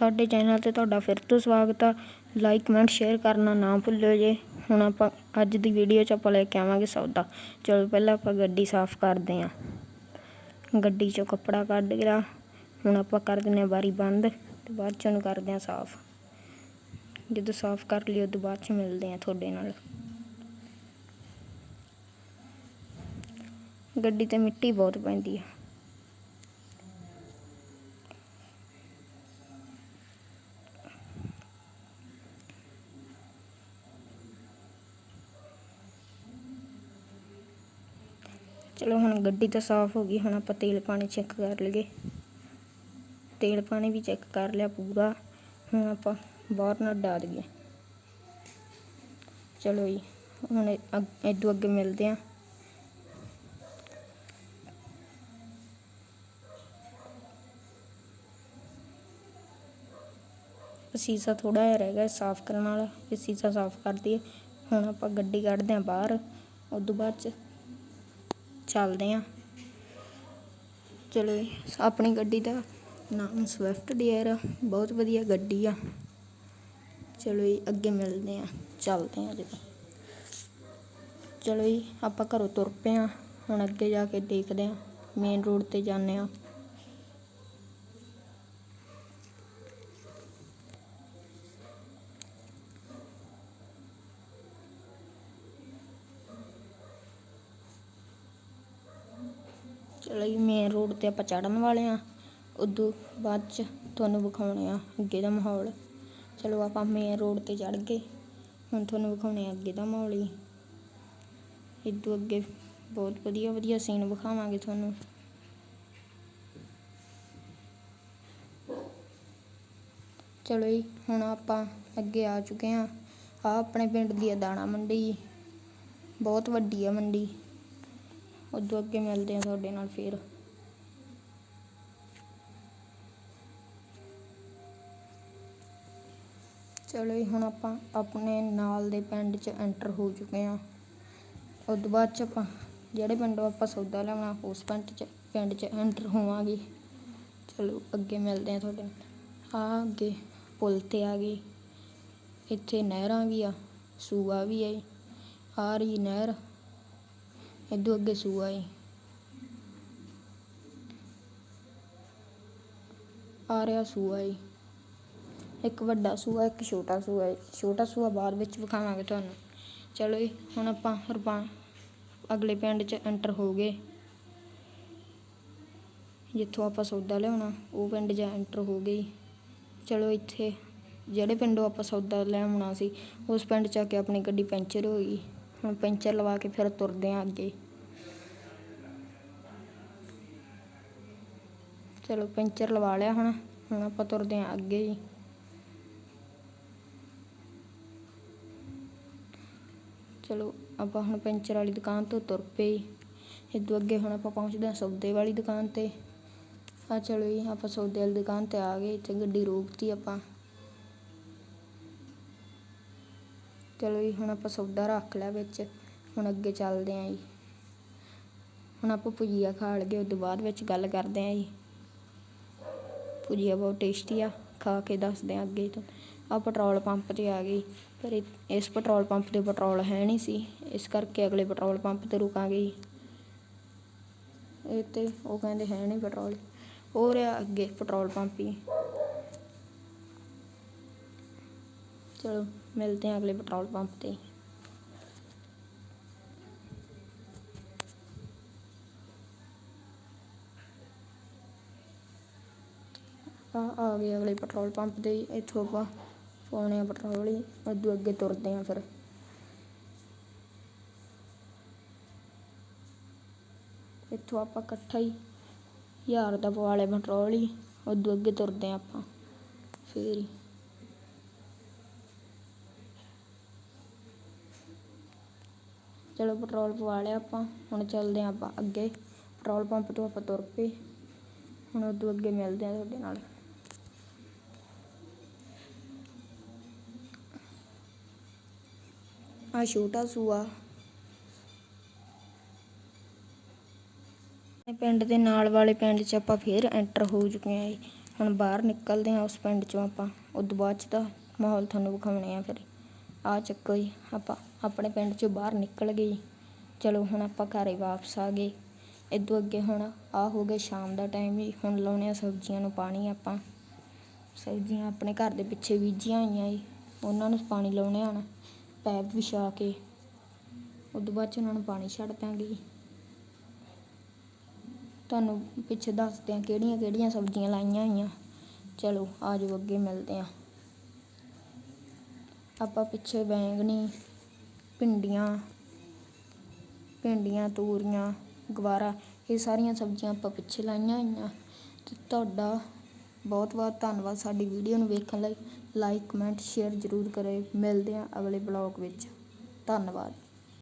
ਸਾਡੇ ਚੈਨਲ ਤੇ ਤੁਹਾਡਾ ਫਿਰ ਤੋਂ ਸਵਾਗਤ ਆ। ਲਾਈਕ ਕਮੈਂਟ ਸ਼ੇਅਰ ਕਰਨਾ ਨਾ ਭੁੱਲਿਓ ਜੇ। ਹੁਣ ਆਪਾਂ ਅੱਜ ਦੀ ਵੀਡੀਓ 'ਚ ਆਪਾਂ ਲੈ ਕੇ ਆਵਾਂਗੇ ਸੌਦਾ। ਚਲੋ ਪਹਿਲਾਂ ਆਪਾਂ ਗੱਡੀ ਸਾਫ਼ ਕਰਦੇ ਆਂ। ਗੱਡੀ 'ਚੋਂ ਕੱਪੜਾ ਕੱਢ ਗਿਆ ਹੁਣ ਆਪਾਂ ਕਰ ਦਿੰਦੇ ਹਾਂ ਬਾਰੀ ਬੰਦ ਤੇ ਬਾਅਦ 'ਚ ਉਹਨੂੰ ਕਰਦੇ ਆਂ ਸਾਫ਼। ਜਦੋਂ ਸਾਫ਼ ਕਰ ਲਿਓ ਉਦੋਂ ਬਾਅਦ 'ਚ ਮਿਲਦੇ ਆਂ ਤੁਹਾਡੇ ਨਾਲ। ਗੱਡੀ ਤੇ ਮਿੱਟੀ ਬਹੁਤ ਪੈਂਦੀ ਆ। ਚਲੋ ਹੁਣ ਗੱਡੀ ਤਾਂ ਸਾਫ਼ ਹੋ ਗਈ ਹੁਣ ਆਪਾਂ ਤੇਲ ਪਾਣੀ ਚੈੱਕ ਕਰ ਲਈਏ ਤੇਲ ਪਾਣੀ ਵੀ ਚੈੱਕ ਕਰ ਲਿਆ ਪੂਰਾ ਹੁਣ ਆਪਾਂ ਬਾਹਰ ਨਾ ਡਾ ਦਈਏ ਚਲੋ ਜੀ ਹੁਣ ਇਦੋਂ ਅੱਗੇ ਮਿਲਦੇ ਆਂ ਸੀਸਾ ਥੋੜਾ ਜਿਹਾ ਰਹਿ ਗਿਆ ਸਾਫ਼ ਕਰਨ ਵਾਲਾ ਇਹ ਸੀਸਾ ਸਾਫ਼ ਕਰ ਦਈਏ ਹੁਣ ਆਪਾਂ ਗੱਡੀ ਕੱਢਦੇ ਆਂ ਬਾਹਰ ਉਦੋਂ ਬਾਅਦ ਚ ਚੱਲਦੇ ਆਂ। ਚਲੋ ਜੀ, ਆਪਣੀ ਗੱਡੀ ਦਾ ਨਾਮ ਸਵਿਫਟ ਡੀਅਰ ਆ ਬਹੁਤ ਵਧੀਆ ਗੱਡੀ ਆ। ਚਲੋ ਜੀ, ਅੱਗੇ ਮਿਲਦੇ ਆਂ। ਚੱਲਦੇ ਆਂ ਜਦੋਂ। ਚਲੋ ਜੀ, ਆਪਾਂ ਘਰੋਂ ਤੁਰ ਪਏ ਆਂ। ਹੁਣ ਅੱਗੇ ਜਾ ਕੇ ਦੇਖਦੇ ਆਂ। ਮੇਨ ਰੋਡ ਤੇ ਜਾਂਦੇ ਆਂ। ਚਲੋ ਜੀ ਮੇਨ ਰੋਡ ਤੇ ਆਪਾਂ ਚੜਨ ਵਾਲੇ ਆ ਉਦੋਂ ਬਾਅਦ ਚ ਤੁਹਾਨੂੰ ਵਿਖਾਉਣੇ ਆ ਅੱਗੇ ਦਾ ਮਾਹੌਲ। ਚਲੋ ਆਪਾਂ ਮੇਨ ਰੋਡ ਤੇ ਚੜ ਗਏ। ਹੁਣ ਤੁਹਾਨੂੰ ਵਿਖਾਉਣੇ ਆ ਅੱਗੇ ਦਾ ਮਾਹੌਲ ਹੀ ਇਦੋਂ ਅੱਗੇ ਬਹੁਤ ਵਧੀਆ ਵਧੀਆ ਸੀਨ ਵਿਖਾਵਾਂਗੇ ਤੁਹਾਨੂੰ। ਚਲੋ ਜੀ, ਹੁਣ ਆਪਾਂ ਅੱਗੇ ਆ ਚੁੱਕੇ ਆ ਆ ਆਪਣੇ ਪਿੰਡ ਦੀ ਆ ਦਾਣਾ ਮੰਡੀ ਬਹੁਤ ਵੱਡੀ ਆ ਮੰਡੀ। ਉਦੋਂ ਅੱਗੇ ਮਿਲਦੇ ਆ ਤੁਹਾਡੇ ਨਾਲ ਫੇਰ। ਚਲੋ ਜੀ, ਹੁਣ ਆਪਾਂ ਆਪਣੇ ਨਾਲ ਦੇ ਪਿੰਡ 'ਚ ਐਂਟਰ ਹੋ ਚੁੱਕੇ ਆ ਉਦੋਂ ਬਾਅਦ 'ਚ ਆਪਾਂ ਜਿਹੜੇ ਪਿੰਡੋਂ ਆਪਾਂ ਸੌਦਾ ਲਿਆਉਣਾ ਉਸ ਪਿੰਡ 'ਚ ਪਿੰਡ 'ਚ ਐਂਟਰ ਹੋਵਾਂਗੇ। ਚਲੋ, ਅੱਗੇ ਮਿਲਦੇ ਆ ਤੁਹਾਡੇ ਨਾਲ। ਆ ਅੱਗੇ ਪੁਲ ਤੇ ਆ ਗਏ। ਇੱਥੇ ਨਹਿਰਾਂ ਵੀ ਆ, ਸੂਆ ਵੀ ਹੈ ਆ ਰਹੀ ਨਹਿਰ। ਇਦੋਂ ਅੱਗੇ ਸੂਆ ਏ ਆ ਰਿਹਾ ਸੂਆ ਏ ਇੱਕ ਵੱਡਾ ਸੂਆ ਇੱਕ ਛੋਟਾ ਸੂਆ ਏ ਛੋਟਾ ਸੂਆ ਬਾਅਦ ਵਿੱਚ ਵਿਖਾਵਾਂਗੇ ਤੁਹਾਨੂੰ ਚਲੋ ਜੀ ਹੁਣ ਆਪਾਂ ਹਰਪਾ ਅਗਲੇ ਪਿੰਡ 'ਚ ਐਂਟਰ ਹੋ ਗਏ ਜਿੱਥੋਂ ਆਪਾਂ ਸੌਦਾ ਲਿਆਉਣਾ ਉਹ ਪਿੰਡ 'ਚ ਐਂਟਰ ਹੋ ਗਏ ਚਲੋ ਇੱਥੇ ਜਿਹੜੇ ਪਿੰਡੋਂ ਆਪਾਂ ਸੌਦਾ ਲਿਆਉਣਾ ਸੀ ਉਸ ਪਿੰਡ 'ਚ ਆ ਕੇ ਆਪਣੀ ਗੱਡੀ ਪੈਂਚਰ ਹੋ ਗਈ ਹੁਣ ਪੈਂਚਰ ਲਵਾ ਕੇ ਫਿਰ ਤੁਰਦੇ ਆਂ ਅੱਗੇ। ਚਲੋ ਪੈਂਚਰ ਲਵਾ ਲਿਆ ਹੁਣ ਹੁਣ ਆਪਾਂ ਤੁਰਦੇ ਆਂ ਅੱਗੇ ਜੀ ਚਲੋ ਆਪਾਂ ਹੁਣ ਪੈਂਚਰ ਵਾਲੀ ਦੁਕਾਨ ਤੋਂ ਤੁਰ ਪਏ। ਇਦੋਂ ਅੱਗੇ ਹੁਣ ਆਪਾਂ ਪਹੁੰਚਦੇ ਹਾਂ ਸੌਦੇ ਵਾਲੀ ਦੁਕਾਨ ਤੇ। ਆ ਚਲੋ ਜੀ, ਆਪਾਂ ਸੌਦੇ ਵਾਲੀ ਦੁਕਾਨ ਤੇ ਆ ਗਏ ਤੇ ਗੱਡੀ ਰੋਕਤੀ ਆਪਾਂ। ਚਲੋ ਜੀ, ਹੁਣ ਆਪਾਂ ਸੌਦਾ ਰੱਖ ਲਿਆ ਵਿੱਚ। ਹੁਣ ਅੱਗੇ ਚੱਲਦੇ ਆਂ ਜੀ। ਹੁਣ ਆਪਾਂ ਭੁਜੀਆ ਖਾ ਲਗੇ ਤੋਂ ਬਾਅਦ ਵਿੱਚ ਗੱਲ ਕਰਦੇ ਆਂ ਜੀ। ਭੁਜੀਆ ਬਹੁਤ ਟੇਸਟੀ ਆ, ਖਾ ਕੇ ਦੱਸਦੇ ਆਂ ਅੱਗੇ ਤੋਂ। ਆ ਪੈਟਰੋਲ ਪੰਪ ਤੇ ਆ ਗਈ। ਪਰ ਇਸ ਪੈਟਰੋਲ ਪੰਪ ਤੇ ਪੈਟਰੋਲ ਹੈ ਨਹੀਂ ਸੀ। ਇਸ ਕਰਕੇ ਅਗਲੇ ਪੈਟਰੋਲ ਪੰਪ ਤੇ ਰੁਕਾਂਗੇ ਜੀ। ਇਹ ਤੇ ਉਹ ਕਹਿੰਦੇ ਹੈ ਨਹੀਂ ਪੈਟਰੋਲ ਹੋ ਰਿਹਾ ਅੱਗੇ ਪੈਟਰੋਲ ਪੰਪ ਹੀ। ਚਲੋ, ਮਿਲਦੇ ਹਾਂ ਅਗਲੇ ਪੈਟਰੋਲ ਪੰਪ ਤੇ। ਆਪਾਂ ਆ ਗਏ ਅਗਲੇ ਪੈਟਰੋਲ ਪੰਪ ਤੇ, ਇੱਥੋਂ ਆਪਾਂ ਪਾਉਣੇ ਆ ਪੈਟਰੋਲ ਹੀ ਅੱਧੂ ਅੱਗੇ ਤੁਰਦੇ ਆ ਫਿਰ। ਇੱਥੋਂ ਆਪਾਂ ਇਕੱਠਾ ਹੀ ਯਾਰ ਦਾ ਪਵਾ ਲਿਆ ਪੈਟਰੋਲ ਹੀ ਉਦੋਂ ਅੱਗੇ ਤੁਰਦੇ ਆਪਾਂ, ਫੇਰ ਹੀ। ਚਲੋ ਪੈਟਰੋਲ ਪਵਾ ਲਿਆ ਆਪਾਂ, ਹੁਣ ਚੱਲਦੇ ਆਂ ਆਪਾਂ ਅੱਗੇ। ਪੈਟਰੋਲ ਪੰਪ ਤੋਂ ਆਪਾਂ ਤੁਰ ਪਏ। ਹੁਣ ਉਦੋਂ ਅੱਗੇ ਮਿਲਦੇ ਆਂ ਤੁਹਾਡੇ ਨਾਲ। ਆ ਛੋਟਾ ਸੂਆ। ਪਿੰਡ ਦੇ ਨਾਲ ਵਾਲੇ ਪਿੰਡ 'ਚ ਆਪਾਂ ਫੇਰ ਐਂਟਰ ਹੋ ਚੁੱਕੇ ਆਂ ਜੀ। ਹੁਣ ਬਾਹਰ ਨਿਕਲਦੇ ਹਾਂ ਉਸ ਪਿੰਡ ਚੋਂ ਆਪਾਂ। ਉਦੋਂ ਬਾਅਦ ਚ ਤਾਂ ਮਾਹੌਲ ਤੁਹਾਨੂੰ ਵਿਖਾਉਣੇ ਆ ਫਿਰ। ਆ ਚੱਕੋ ਜੀ, ਆਪਾਂ ਆਪਣੇ ਪਿੰਡ ਚੋਂ ਬਾਹਰ ਨਿਕਲ ਗਏ ਚਲੋ ਹੁਣ ਆਪਾਂ ਘਰੇ ਵਾਪਸ ਆ ਗਏ। ਇਦੋਂ ਅੱਗੇ ਹੁਣ ਆ ਹੋ ਗਿਆ ਸ਼ਾਮ ਦਾ ਟਾਈਮ ਜੀ, ਹੁਣ ਲਾਉਣੇ ਆ ਸਬਜ਼ੀਆਂ ਨੂੰ ਪਾਣੀ ਆਪਾਂ। ਸਬਜ਼ੀਆਂ ਆਪਣੇ ਘਰ ਦੇ ਪਿੱਛੇ ਬੀਜੀਆਂ ਹੋਈਆਂ ਜੀ, ਉਹਨਾਂ ਨੂੰ ਪਾਣੀ ਲਾਉਣੇ ਹਨ ਪੈਪ ਵਿਛਾ ਕੇ। ਉਦੋਂ ਬਾਅਦ ਚ ਉਹਨਾਂ ਨੂੰ ਪਾਣੀ ਛੱਡ ਦਾਂਗੇ ਜੀ। ਤੁਹਾਨੂੰ ਪਿੱਛੇ ਦੱਸਦੇ ਆ ਕਿਹੜੀਆਂ ਕਿਹੜੀਆਂ ਸਬਜ਼ੀਆਂ ਲਾਈਆਂ ਹੋਈਆਂ। ਚਲੋ ਆ ਜਾਓ, ਅੱਗੇ ਮਿਲਦੇ ਆ। ਆਪਾਂ ਪਿੱਛੇ ਬੈਂਗਣੀ, ਭਿੰਡੀਆਂ ਭਿੰਡੀਆਂ, ਤੋਰੀਆਂ, ਗਵਾਰਾ, ਇਹ ਸਾਰੀਆਂ ਸਬਜ਼ੀਆਂ ਆਪਾਂ ਪਿੱਛੇ ਲਾਈਆਂ ਹੋਈਆਂ। ਤੇ ਤੁਹਾਡਾ ਬਹੁਤ ਬਹੁਤ ਧੰਨਵਾਦ ਸਾਡੀ ਵੀਡੀਓ ਨੂੰ ਵੇਖਣ ਲਈ। ਲਾਈਕ ਕਮੈਂਟ ਸ਼ੇਅਰ ਜ਼ਰੂਰ ਕਰੇ ਮਿਲਦੇ ਹਾਂ ਅਗਲੇ ਬਲੌਗ ਵਿੱਚ। ਧੰਨਵਾਦ।